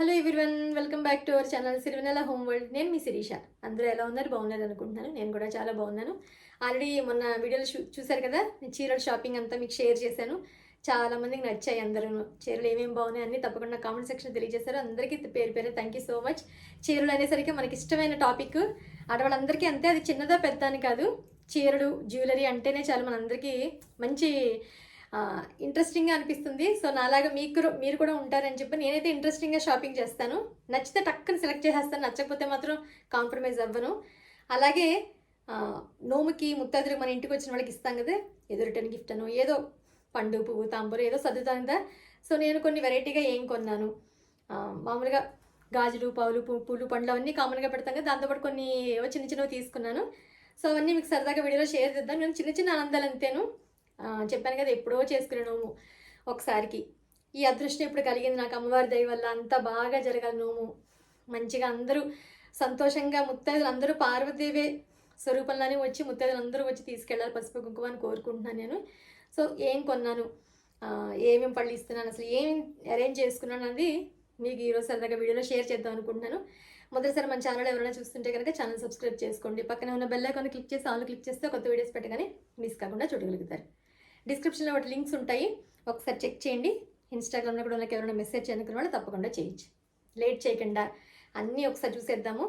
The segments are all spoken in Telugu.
Hello everyone welcome back to our channel Sirivennela home world నేను మీ శిరీష. అందరూ ఎలా ఉన్నారు? బాగున్నారు అనుకుంటున్నాను. నేను కూడా చాలా బాగున్నాను. ఆల్రెడీ మొన్న వీడియోలు చూశారు కదా? నేను చీరల షాపింగ్ అంతా మీకు షేర్ చేశాను. చాలామందికి నచ్చాయి అందరూ. చీరలు ఏమేమి బాగున్నాయి అన్ని తప్పకుండా కామెంట్ సెక్షన్ తెలియజేశారు. అందరికీ పేరు పేరు థ్యాంక్ యూ సో మచ్ చీరలు అనేసరికి మనకి ఇష్టమైన టాపిక్ ఆడవాళ్ళందరికీ అంతే అది చిన్నదా పెద్ద అని కాదు. చీరలు జ్యువెలరీ అంటేనే చాలా మనందరికీ మంచి ఇంట్రెస్టింగ్గా అనిపిస్తుంది. సో నాలాగా మీకు కూడా- మీరు కూడా ఉంటారని చెప్పి నేనైతే ఇంట్రెస్టింగ్గా షాపింగ్ చేస్తాను. నచ్చితే టక్కన సెలెక్ట్ చేసేస్తాను. నచ్చకపోతే మాత్రం కాంప్రమైజ్ అవ్వను. అలాగే నోముకి ముత్తాదులు మన ఇంటికి వచ్చిన వాళ్ళకి ఇస్తాం కదా ఏదో రిటర్న్ గిఫ్ట్ అను ఏదో పండు పువ్వు తాంబూరు ఏదో సర్దుతాను కదా సో నేను కొన్ని వెరైటీగా ఏం కొన్నాను. మామూలుగా గాజులు పావులు పువ్వు పూలు పండ్లు అవన్నీ కామన్గా పెడతాం కదా దాంతోపాటు కొన్ని ఏవో చిన్న చిన్నవి తీసుకున్నాను. సో అవన్నీ మీకు సరదాగా వీడియోలో షేర్ చేద్దాం. నేను చిన్న చిన్న ఆనందాలు అంతేను. చెప్పాను కదా ఎప్పుడో చేసుకునే నోము ఒకసారికి. ఈ అదృష్టం ఇప్పుడు కలిగింది నాకు అమ్మవారి దయ వల్ల. అంతా బాగా జరగాలి నోము. మంచిగా అందరూ సంతోషంగా ముత్తైదులు అందరూ పార్వతీదేవే స్వరూపంలోనే వచ్చి ముత్తైదులు అందరూ వచ్చి తీసుకెళ్ళాలి పసుపు కుంకుమ అని కోరుకుంటున్నాను నేను. సో ఏం కొన్నాను? ఏమేం పళ్ళు ఇస్తున్నాను? అసలు ఏం అరేంజ్ చేసుకున్నాను అనేది మీకు ఈరోజు సరదాగా వీడియోలో షేర్ చేద్దాం అనుకుంటున్నాను. మొదటిసారి మన ఛానల్ ఎవరైనా చూస్తుంటే కనుక ఛానల్ సబ్స్క్రైబ్ చేసుకోండి. పక్కన ఉన్న బెల్ ఐకాన్ క్లిక్ చేసి ఆల్ క్లిక్ చేస్తే కొత్త వీడియోస్ పెట్టగానే మిస్ కాకుండా చూడగలుగుతారు. డిస్క్రిప్షన్లో వాటి లింక్స్ ఉంటాయి. ఒకసారి చెక్ చేయండి. ఇన్స్టాగ్రామ్లో కూడా నాకు ఎవరైనా మెసేజ్ చేయనుకున్న వాళ్ళు తప్పకుండా చేయొచ్చు. లేట్ చేయకుండా అన్నీ ఒకసారి చూసేద్దాము.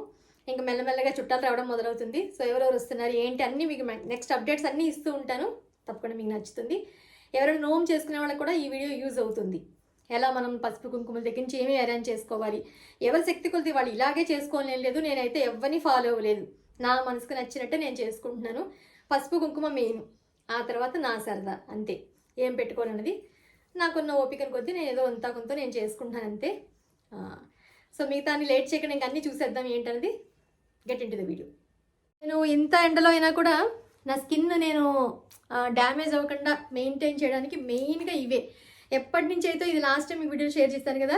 ఇంకా మెల్లమెల్లగా చుట్టాలు రావడం మొదలవుతుంది. సో ఎవరెవరు వస్తున్నారు ఏంటి అన్నీ మీకు నెక్స్ట్ అప్డేట్స్ అన్నీ ఇస్తూ ఉంటాను. తప్పకుండా మీకు నచ్చుతుంది. ఎవరైనా నోమ్ చేసుకునే వాళ్ళకి కూడా ఈ వీడియో యూజ్ అవుతుంది. ఎలా మనం పసుపు కుంకుమల దగ్గర నుంచి అరేంజ్ చేసుకోవాలి? ఎవరి శక్తి కొలితే వాళ్ళు ఇలాగే చేసుకోలేదు లేదు. నేనైతే ఎవరిని ఫాలో అవ్వలేదు. నా మనసుకు నచ్చినట్టే నేను చేసుకుంటున్నాను. పసుపు కుంకుమ మెయిన్ ఆ తర్వాత నా సరదా అంతే. ఏం పెట్టుకోనన్నది? నాకున్న ఓపికను కొద్దీ నేను ఏదో అంతా కొంత నేను చేసుకుంటాను అంతే. సో మిగతా లేట్ చేయకుండా ఇంకా అన్నీ చూసేద్దాం ఏంటన్నది? Get in the video. నేను ఇంత ఎండలో అయినా కూడా నా స్కిన్ నేను డ్యామేజ్ అవ్వకుండా మెయింటైన్ చేయడానికి మెయిన్గా ఇవే. ఎప్పటి నుంచి అయితే ఇది లాస్ట్ టైం ఈ వీడియో షేర్ చేస్తాను కదా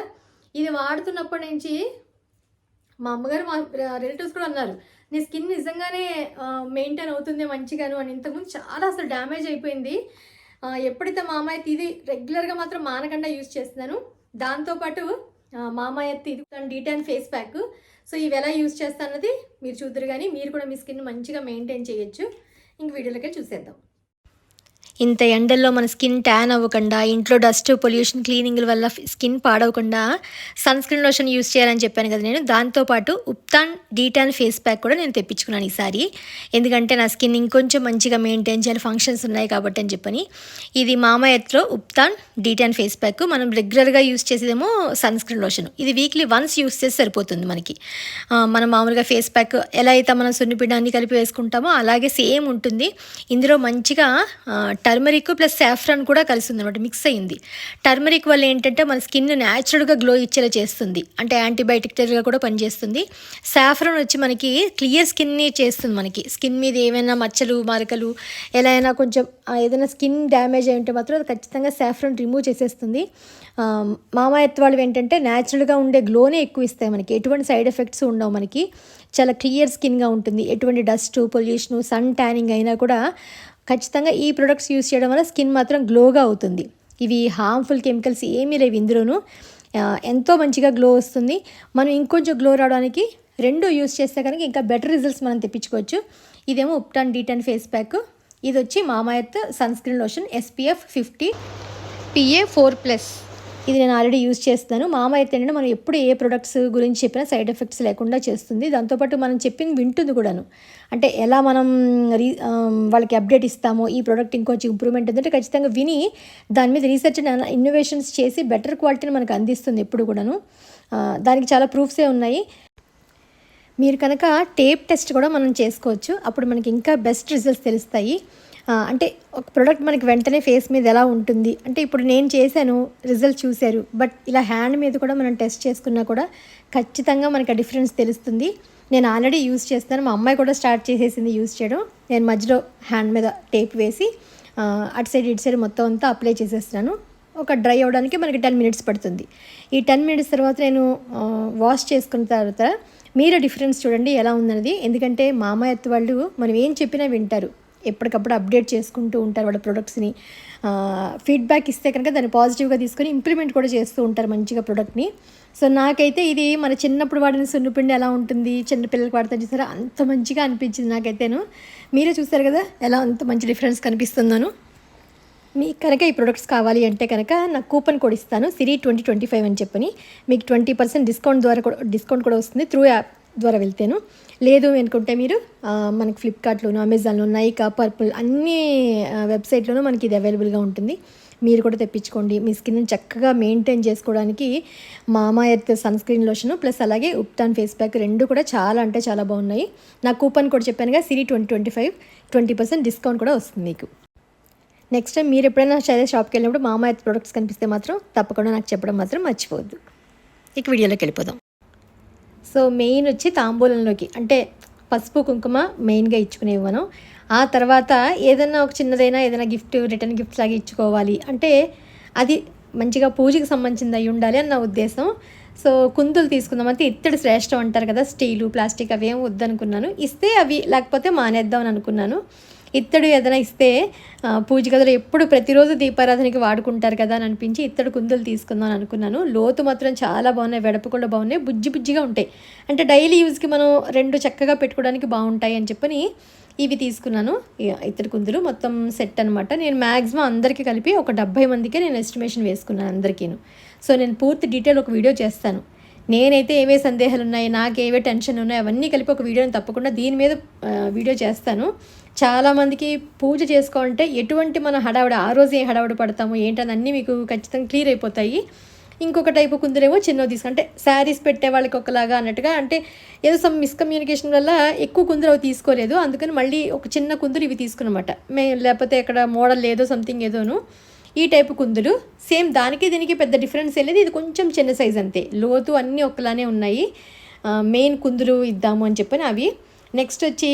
ఇది వాడుతున్నప్పటి నుంచి మా అమ్మగారు మా రిలేటివ్స్ కూడా అన్నారు నీ స్కిన్ నిజంగానే మెయింటైన్ అవుతుంది మంచిగాను అని. ఇంతకుముందు చాలా అసలు డ్యామేజ్ అయిపోయింది. ఎప్పుడైతే మా ఇది రెగ్యులర్గా మాత్రం మానకుండా యూజ్ చేస్తున్నాను. దాంతోపాటు ఆ, మా ఇది డీటాన్ ఫేస్ ప్యాక్ సో ఇవి ఎలా యూజ్ చేస్తానన్నది మీరు చూద్దరు కానీ మీరు కూడా మీ స్కిన్ మంచిగా మెయింటైన్ చేయొచ్చు. ఇంక వీడియోలకే చూసేద్దాం. ఇంత ఎండల్లో మన స్కిన్ ట్యాన్ అవ్వకుండా ఇంట్లో డస్ట్ పొల్యూషన్ క్లీనింగ్ల వల్ల స్కిన్ పాడవకుండా సన్ స్క్రీన్ లోషన్ యూస్ చేయాలని చెప్పాను కదా నేను. దాంతోపాటు ఉప్తాన్ డీటాన్ ఫేస్ ప్యాక్ కూడా నేను తెప్పించుకున్నాను ఈసారి. ఎందుకంటే నా స్కిన్ ఇంకొంచెం మంచిగా మెయింటైన్ చేయాలి ఫంక్షన్స్ ఉన్నాయి కాబట్టి అని చెప్పని. ఇది మామా ఉప్తాన్ డీటాన్ ఫేస్ ప్యాక్. మనం రెగ్యులర్గా యూస్ చేసేదేమో సన్ స్క్రీన్ లోషన్. ఇది వీక్లీ వన్స్ యూస్ చేసి సరిపోతుంది మనకి. మనం మామూలుగా ఫేస్ ప్యాక్ ఎలా అయితే మనం సున్నిపిండాన్ని కలిపి వేసుకుంటామో అలాగే సేమ్ ఉంటుంది. ఇందులో మంచిగా టర్మరిక్ ప్లస్ సాఫ్రాన్ కూడా కలిసి ఉంది అనమాట మిక్స్ అయింది. టర్మరిక్ వల్ల ఏంటంటే మన స్కిన్ న్యాచురల్గా గ్లో ఇచ్చేలా చేస్తుంది. అంటే యాంటీబయాటిక్గా కూడా పనిచేస్తుంది. సాఫ్రాన్ వచ్చి మనకి క్లియర్ స్కిన్ని చేస్తుంది మనకి. స్కిన్ మీద ఏమైనా మచ్చలు మరకలు ఎలా అయినా కొంచెం ఏదైనా స్కిన్ డ్యామేజ్ అయి ఉంటే మాత్రం అది ఖచ్చితంగా సాఫ్రాన్ రిమూవ్ చేసేస్తుంది. ఆ, వాళ్ళు ఏంటంటే న్యాచురల్గా ఉండే గ్లోనే ఎక్కువ ఇస్తాయి మనకి. ఎటువంటి సైడ్ ఎఫెక్ట్స్ ఉండవు మనకి. చాలా క్లియర్ స్కిన్గా ఉంటుంది. ఎటువంటి డస్ట్ పొల్యూషన్ సన్ ట్యానింగ్ అయినా కూడా ఖచ్చితంగా ఈ ప్రొడక్ట్స్ యూస్ చేయడం వల్ల స్కిన్ మాత్రం గ్లోగా అవుతుంది. ఇవి హార్మ్ఫుల్ కెమికల్స్ ఏమీ లేవు ఇందులోనూ. ఎంతో మంచిగా గ్లో వస్తుంది. మనం ఇంకొంచెం గ్లో రావడానికి రెండు యూస్ చేస్తే కనుక ఇంకా బెటర్ రిజల్ట్స్ మనం తెప్పించుకోవచ్చు. ఇదేమో ఉప్టాన్ డీటన్ ఫేస్ ప్యాక్ ఇది వచ్చి Mamaearth sun screen lotion SPF fifty PA four plus ఇది నేను ఆల్రెడీ యూజ్ చేస్తాను. మామ అయితే ఏంటంటే మనం ఎప్పుడు ఏ ప్రొడక్ట్స్ గురించి చెప్పినా సైడ్ ఎఫెక్ట్స్ లేకుండా చేస్తుంది. దాంతోపాటు మనం చెప్పింది వింటుంది కూడాను. అంటే ఎలా మనం రీ వాళ్ళకి అప్డేట్ ఇస్తామో ఈ ప్రోడక్ట్ ఇంకొంచెం ఇంప్రూవ్మెంట్ ఉందంటే ఖచ్చితంగా విని దాని మీద రీసెర్చ్ అండ్ ఇన్నోవేషన్స్ చేసి బెటర్ క్వాలిటీని మనకు అందిస్తుంది ఎప్పుడు కూడాను. దానికి చాలా ప్రూఫ్సే ఉన్నాయి. మీరు కనుక టేప్ టెస్ట్ కూడా మనం చేసుకోవచ్చు. అప్పుడు మనకి ఇంకా బెస్ట్ రిజల్ట్స్ తెలుస్తాయి. అంటే ఒక ప్రోడక్ట్ మనకి వెంటనే ఫేస్ మీద ఎలా ఉంటుంది? అంటే ఇప్పుడు నేను చేశాను రిజల్ట్ చూశారు బట్ ఇలా హ్యాండ్ మీద కూడా మనం టెస్ట్ చేసుకున్నా కూడా ఖచ్చితంగా మనకి ఆ డిఫరెన్స్ తెలుస్తుంది. నేను ఆల్రెడీ యూస్ చేస్తాను మా అమ్మాయి కూడా స్టార్ట్ చేసేసింది యూస్ చేయడం. నేను మధ్యలో హ్యాండ్ మీద టేప్ వేసి అటు సైడ్ ఇటు సైడ్ మొత్తం అంతా అప్లై చేసేస్తున్నాను. ఒక డ్రై అవ్వడానికి మనకి టెన్ మినిట్స్ పడుతుంది. ఈ టెన్ మినిట్స్ తర్వాత నేను వాష్ చేసుకున్న తర్వాత మీరు డిఫరెన్స్ చూడండి ఎలా ఉందన్నది ఎందుకంటే మా అమ్మ ఎత్తు వాళ్ళు మనం ఏం చెప్పినా వింటారు. ఎప్పటికప్పుడు అప్డేట్ చేసుకుంటూ ఉంటారు వాళ్ళ ప్రొడక్ట్స్ని. ఫీడ్బ్యాక్ ఇస్తే కనుక దాన్ని పాజిటివ్గా తీసుకొని ఇంప్లిమెంట్ కూడా చేస్తూ ఉంటారు మంచిగా ప్రొడక్ట్ని. సో నాకైతే ఇది మన చిన్నప్పుడు వాడిన సున్నుపిండి ఎలా ఉంటుంది చిన్నపిల్లలకి వాడితే చూసారా? అంత మంచిగా అనిపించింది నాకైతేను. మీరే చూసారు కదా ఎలా అంత మంచి డిఫరెన్స్ కనిపిస్తుందోను. మీకు కనుక ఈ ప్రొడక్ట్స్ కావాలి అంటే కనుక నాకు కూపన్ కోడ్ ఇస్తాను సిరి ట్వంటీ ట్వంటీ ఫైవ్ అని చెప్పని. మీకు ట్వంటీ పర్సెంట్ డిస్కౌంట్ ద్వారా కూడా డిస్కౌంట్ కూడా వస్తుంది త్రూ యాప్. ద్వారా వెళ్తేను. లేదు అనుకుంటే మీరు మనకి ఫ్లిప్కార్ట్లోను అమెజాన్లో నైకా పర్పుల్ అన్ని వెబ్సైట్లోనూ మనకి ఇది అవైలబుల్గా ఉంటుంది. మీరు కూడా తెప్పించుకోండి. మీ స్కిన్ చక్కగా మెయింటైన్ చేసుకోవడానికి Mamaearth sun screen lotion plus అలాగే ఉప్టాన్ ఫేస్ ప్యాక్ రెండు కూడా చాలా అంటే చాలా బాగున్నాయి. నా కూపన్ కూడా చెప్పానుగా Siri twenty twenty five twenty percent discount కూడా వస్తుంది మీకు. నెక్స్ట్ టైం మీరు ఎప్పుడైనా సరే షాప్కి వెళ్ళినప్పుడు మామా ఎర్త్ ప్రొడక్ట్స్ కనిపిస్తే మాత్రం తప్పకుండా నాకు చెప్పడం మాత్రం మర్చిపోవద్దు. ఇక వీడియోలోకి వెళ్ళిపోదాం. సో మెయిన్ వచ్చి తాంబూలంలోకి. అంటే పసుపు కుంకుమ మెయిన్గా ఇచ్చుకునే ఇవ్వను. ఆ తర్వాత ఏదైనా ఒక చిన్నదైనా ఏదైనా గిఫ్ట్ రిటర్న్ గిఫ్ట్ లాగా ఇచ్చుకోవాలి. అంటే అది మంచిగా పూజకి సంబంధించింది అయి ఉండాలి అని నా ఉద్దేశం. సో కుందులు తీసుకుందాం అంటే ఇత్తడి శ్రేష్టం అంటారు కదా స్టీలు ప్లాస్టిక్ అవి ఏం వద్దనుకున్నాను. ఇస్తే అవి లేకపోతే మానేద్దాం అని అనుకున్నాను. ఇత్తడు ఏదైనా ఇస్తే పూజ గదిలో ఎప్పుడు ప్రతిరోజు దీపారాధనకి వాడుకుంటారు కదా అని అనిపించి ఇత్తడు కుందులు తీసుకుందాం అని అనుకున్నాను. లోతు మాత్రం చాలా బాగున్నాయి వెడపు కూడా బాగున్నాయి బుజ్జి బుజ్జిగా ఉంటాయి. అంటే డైలీ యూజ్కి మనం రెండు చక్కగా పెట్టుకోవడానికి బాగుంటాయి అని చెప్పని ఇవి తీసుకున్నాను. ఇతడు కుందులు మొత్తం సెట్ అనమాట నేను మ్యాక్సిమం అందరికీ కలిపి ఒక డెబ్బై మందికే నేను ఎస్టిమేషన్ వేసుకున్నాను అందరికీను. సో నేను పూర్తి డీటెయిల్ ఒక వీడియో చేస్తాను. నేనైతే ఏవే సందేహాలు ఉన్నాయి నాకు ఏవే టెన్షన్ ఉన్నాయి అవన్నీ కలిపి ఒక వీడియోని తప్పకుండా దీని మీద వీడియో చేస్తాను. చాలామందికి పూజ చేసుకోవాలంటే ఎటువంటి మన హడావిడ ఆ రోజు ఏ హడావుడి పడతాము ఏంటని అన్నీ మీకు ఖచ్చితంగా క్లియర్ అయిపోతాయి. ఇంకొక టైపు కుందరేమో చిన్నవి తీసుకు అంటే శారీస్ పెట్టే వాళ్ళకి ఒకలాగా అన్నట్టుగా అంటే ఏదో సమ్ మిస్కమ్యూనికేషన్ వల్ల ఎక్కువ కుందరు అవి తీసుకోలేదు. అందుకని మళ్ళీ ఒక చిన్న కుందురు ఇవి తీసుకున్నమాట. మే లేకపోతే అక్కడ మోడల్ ఏదో సంథింగ్ ఏదోను. ఈ టైపు కుందులు. సేమ్ దానికి దీనికి పెద్ద డిఫరెన్స్ లేదు. ఇది కొంచెం చిన్న సైజ్ అంతే. లోతు అన్నీ ఒకలానే ఉన్నాయి. మెయిన్ కుందులు ఇద్దాము అని చెప్పని అవి. నెక్స్ట్ వచ్చి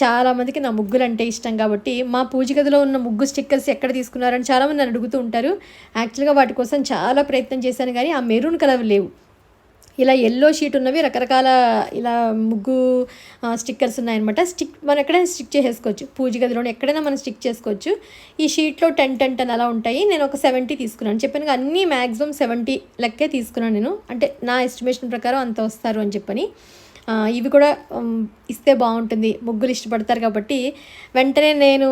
చాలామందికి నా ముగ్గులు అంటే ఇష్టం కాబట్టి మా పూజ గదిలో ఉన్న ముగ్గు స్టిక్కర్స్ ఎక్కడ తీసుకున్నారని చాలామంది నన్ను అడుగుతూ ఉంటారు. యాక్చువల్గా వాటి కోసం చాలా ప్రయత్నం చేశాను కానీ ఆ మెరూన్ కలర్ లేవు. ఇలా ఎల్లో షీట్ ఉన్నవి రకరకాల ఇలా ముగ్గు స్టిక్కర్స్ ఉన్నాయన్నమాట. స్టిక్ మనం ఎక్కడైనా స్టిక్ చేసేసుకోవచ్చు. పూజ గదిలో ఎక్కడైనా మనం స్టిక్ చేసుకోవచ్చు. ఈ షీట్లో టెన్ టెన్ టెన్ అలా ఉంటాయి. నేను ఒక సెవెంటీ తీసుకున్నాను. చెప్పాను అన్నీ మ్యాక్సిమం సెవెంటీ లెక్కే తీసుకున్నాను నేను. అంటే నా ఎస్టిమేషన్ ప్రకారం అంత వస్తారు అని చెప్పని. ఇవి కూడా ఇస్తే బాగుంటుంది. ముగ్గులు ఇష్టపడతారు కాబట్టి వెంటనే నేను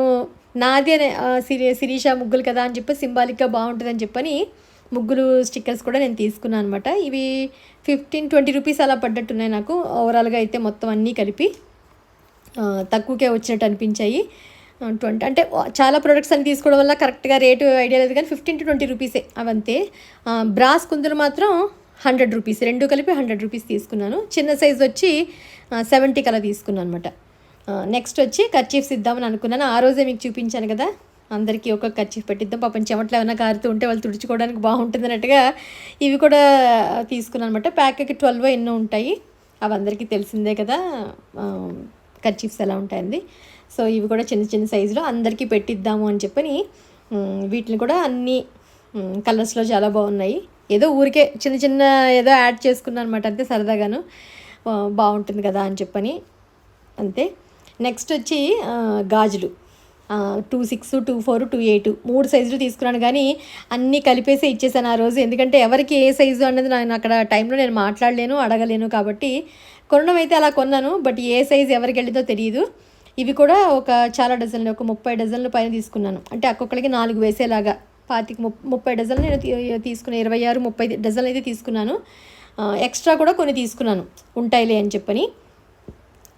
నాది అనే సిరి శిరీష ముగ్గులు కదా అని చెప్పి సింబాలిక్గా బాగుంటుంది అని చెప్పని ముగ్గులు స్టిక్కర్స్ కూడా నేను తీసుకున్నాను అనమాట ఇవి ఫిఫ్టీన్ ట్వంటీ రూపీస్ అలా పడ్డట్టున్నాయి నాకు. ఓవరాల్గా అయితే మొత్తం అన్నీ కలిపి తక్కువకే వచ్చినట్టు అనిపించాయి. ట్వంటీ అంటే చాలా ప్రొడక్ట్స్ అని తీసుకోవడం వల్ల కరెక్ట్గా రేటు ఐడియా లేదు కానీ ఫిఫ్టీన్ టు ట్వంటీ రూపీసే అవంతే. బ్రాస్ కుందులు మాత్రం హండ్రెడ్ రూపీస్ రెండు కలిపి హండ్రెడ్ రూపీస్ తీసుకున్నాను. చిన్న సైజ్ వచ్చి సెవెంటీకి అలా తీసుకున్నాను అనమాట నెక్స్ట్ వచ్చి కర్చీఫ్స్ ఇద్దామని అనుకున్నాను. ఆ రోజే మీకు చూపించాను కదా. అందరికీ ఒక కర్చీఫ్ పెట్టిద్దాం. పాపం చెమట్లు ఏమైనా కారుతూ ఉంటే వాళ్ళు తుడుచుకోవడానికి బాగుంటుంది అన్నట్టుగా ఇవి కూడా తీసుకున్నాను అనమాట ప్యాక్కి ట్వెల్వ్ ఎన్నో ఉంటాయి. అవి అందరికీ తెలిసిందే కదా కర్చీఫ్స్ ఎలా ఉంటాయండి సో ఇవి కూడా చిన్న చిన్న సైజులో అందరికీ పెట్టిద్దాము అని చెప్పని వీటిని కూడా అన్ని కలర్స్లో చాలా బాగున్నాయి. ఏదో ఊరికే చిన్న చిన్న ఏదో యాడ్ చేసుకున్నాను అనమాట అంతే సరదాగాను. బాగుంటుంది కదా అని చెప్పని. అంతే. నెక్స్ట్ వచ్చి గాజులు. Two six two four two eight మూడు సైజులు తీసుకున్నాను కానీ అన్నీ కలిపేసి ఇచ్చేసాను ఆ రోజు. ఎందుకంటే ఎవరికి ఏ సైజు అన్నది నేను అక్కడ టైంలో నేను మాట్లాడలేను అడగలేను కాబట్టి కొనడం అయితే అలా కొన్నాను బట్ ఏ సైజు ఎవరికి వెళ్ళిందో తెలియదు ఇవి కూడా ఒక చాలా డజన్లు ఒక ముప్పై డజన్ల పైన తీసుకున్నాను. అంటే ఒక్కొక్కరికి నాలుగు వేసేలాగా. పాతిక ముప్ ముప్పై డజన్లు నేను తీ- తీసుకున్నాను ఇరవై ఆరు ముప్పై డజన్లు అయితే తీసుకున్నాను. ఎక్స్ట్రా కూడా కొన్ని తీసుకున్నాను ఉంటాయిలే అని చెప్పని.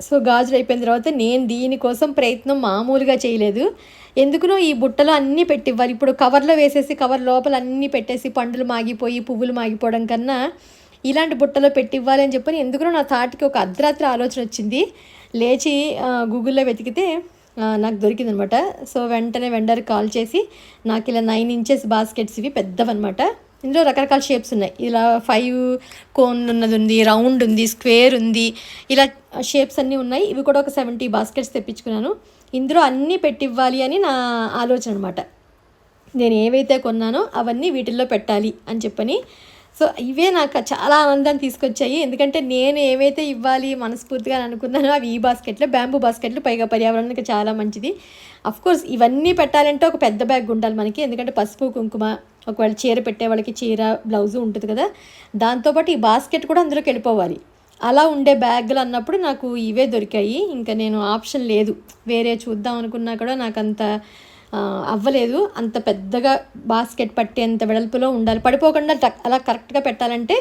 సో గాజులు అయిపోయిన తర్వాత నేను దీనికోసం ప్రయత్నం మామూలుగా చేయలేదు. ఎందుకునో ఈ బుట్టలో అన్నీ పెట్టివ్వాలి. ఇప్పుడు కవర్లో వేసేసి కవర్ లోపల అన్నీ పెట్టేసి పండ్లు మాగిపోయి పువ్వులు మాగిపోవడం కన్నా ఇలాంటి బుట్టలో పెట్టివ్వాలి అని చెప్పని. ఎందుకునో నా తాటికి ఒక అర్ధరాత్రి ఆలోచన వచ్చింది. లేచి గూగుల్లో వెతికితే నాకు దొరికిందనమాట. సో వెంటనే వెండర్ కాల్ చేసి నాకు ఇలా నైన్ ఇంచెస్ బాస్కెట్స్ ఇవి పెద్దవన్నమాట ఇందులో రకరకాల షేప్స్ ఉన్నాయి. ఇలా ఫైవ్ కోన్ ఉన్నది ఉంది రౌండ్ ఉంది స్క్వేర్ ఉంది. ఇలా షేప్స్ అన్నీ ఉన్నాయి. ఇవి కూడా ఒక సెవెంటీ బాస్కెట్స్ తెప్పించుకున్నాను. ఇందులో అన్నీ పెట్టివ్వాలి అని నా ఆలోచన అనమాట. నేను ఏవైతే కొన్నానో అవన్నీ వీటిల్లో పెట్టాలి అని చెప్పని సో ఇవే నాకు చాలా ఆనందాన్ని తీసుకొచ్చాయి. ఎందుకంటే నేను ఏవైతే ఇవ్వాలి మనస్ఫూర్తిగా అనుకున్నానో అవి ఈ బాస్కెట్లో బ్యాంబూ బాస్కెట్లు పైగా పర్యావరణానికి చాలా మంచిది. అఫ్ కోర్స్ ఇవన్నీ పెట్టాలంటే ఒక పెద్ద బ్యాగ్ ఉండాలి మనకి. ఎందుకంటే పసుపు కుంకుమ ఒకవేళ చీర పెట్టే వాళ్ళకి చీర బ్లౌజు ఉంటుంది కదా. దాంతోపాటు ఈ బాస్కెట్ కూడా అందులోకి వెళ్ళిపోవాలి. అలా ఉండే బ్యాగులు అన్నప్పుడు నాకు ఇవే దొరికాయి. ఇంకా నేను ఆప్షన్ లేదు. వేరే చూద్దాం అనుకున్నా కూడా నాకు అంత అవ్వలేదు. అంత పెద్దగా బాస్కెట్ పట్టేంత వెడల్పులో ఉండాలి. పడిపోకుండా అలా కరెక్ట్గా పెట్టాలంటే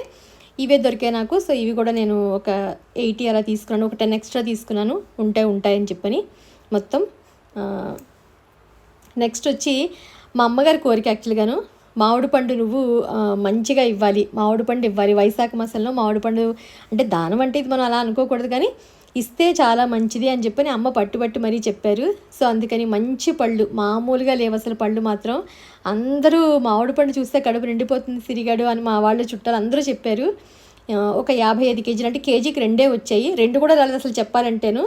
ఇవే దొరికాయి నాకు. సో ఇవి కూడా నేను ఒక ఎయిటీ అలా తీసుకున్నాను. ఒక టెన్ ఎక్స్ట్రా తీసుకున్నాను. ఉంటే ఉంటాయని చెప్పని మొత్తం. నెక్స్ట్ వచ్చి మా అమ్మగారి కోరిక యాక్చువల్గాను మామిడి పండు నువ్వు మంచిగా ఇవ్వాలి. మామిడి పండు ఇవ్వాలి. వైశాఖ మాసంలో మామిడి పండు అంటే దానం అంటే ఇది మనం అలా అనుకోకూడదు కానీ ఇస్తే చాలా మంచిది అని చెప్పని అమ్మ పట్టుబట్టి మరీ చెప్పారు. సో అందుకని మంచి పళ్ళు మామూలుగా లేవు అసలు పళ్ళు మాత్రం అందరూ మామిడి పండు చూస్తే కడుపు నిండిపోతుంది సిరిగాడు అని మా వాళ్ళు చుట్టాలు అందరూ చెప్పారు. ఒక యాభై ఐదు కేజీలు అంటే కేజీకి రెండే వచ్చాయి. రెండు కూడా రాలేదు అసలు చెప్పాలంటేను.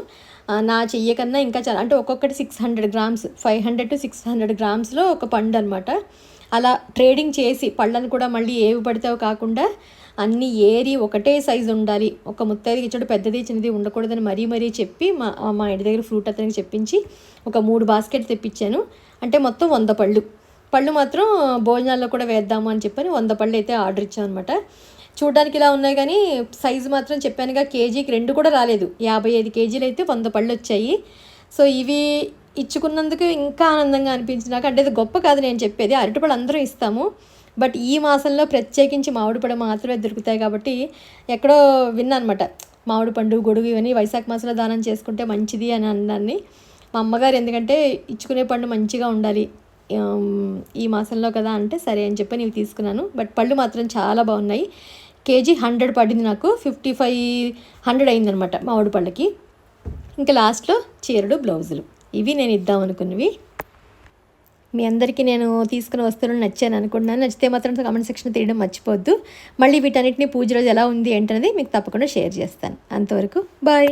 నా చెయ్య కన్నా ఇంకా చాలా అంటే ఒక్కొక్కటి six hundred grams five hundred to six hundred గ్రామ్స్లో ఒక పండు అనమాట అలా ట్రేడింగ్ చేసి పళ్ళను కూడా మళ్ళీ ఏవి పడితే కాకుండా అన్నీ ఏరి ఒకటే సైజు ఉండాలి. ఒక ముత్తైదుకి ఇచ్చాడు పెద్దది చిన్నది ఉండకూడదని మరీ మరీ చెప్పి మా మా ఇంటి దగ్గర ఫ్రూట్ అతనికి చెప్పించి ఒక మూడు బాస్కెట్ తెప్పించాను. అంటే మొత్తం వంద పళ్ళు. పళ్ళు మాత్రం భోజనాల్లో కూడా వేద్దాము అని చెప్పని వంద పళ్ళు అయితే ఆర్డర్ ఇచ్చాం అనమాట చూడడానికి ఇలా ఉన్నాయి కానీ సైజు మాత్రం చెప్పానుగా కేజీకి రెండు కూడా రాలేదు. యాభై ఐదు కేజీలు అయితే వంద పళ్ళు వచ్చాయి. సో ఇవి ఇచ్చుకున్నందుకు ఇంకా ఆనందంగా అనిపించింది. నాకు అంటే ఇది గొప్ప కాదు నేను చెప్పేది. అరటిపళ్ళు అందరూ ఇస్తాము. బట్ ఈ మాసంలో ప్రత్యేకించి మామిడి పళ్ళు మాత్రమే దొరుకుతాయి కాబట్టి ఎక్కడో విన్నానమాట మామిడి పండు గొడుగు ఇవన్నీ వైశాఖ మాసంలో దానం చేసుకుంటే మంచిది అని అన్నాన్ని. మా అమ్మగారు ఎందుకంటే ఇచ్చుకునే పండు మంచిగా ఉండాలి ఈ మాసంలో కదా అంటే సరే అని చెప్పి నేను తీసుకున్నాను. బట్ పళ్ళు మాత్రం చాలా బాగున్నాయి. కేజీ హండ్రెడ్ పడింది నాకు ఫిఫ్టీ ఫైవ్ హండ్రెడ్ అయిందనమాట మామిడి పళ్ళకి ఇంకా లాస్ట్లో చీరలు బ్లౌజులు. ఇవి నేను ఇద్దాం అనుకున్నవి. మీ అందరికీ నేను తీసుకున్న వస్తువులు నచ్చాను అనుకుంటున్నాను. నచ్చితే మాత్రం కామెంట్ సెక్షన్ తీయడం మర్చిపోద్దు మళ్ళీ వీటన్నిటిని పూజ రోజు ఎలా ఉంది ఏంటనేది మీకు తప్పకుండా షేర్ చేస్తాను. అంతవరకు బాయ్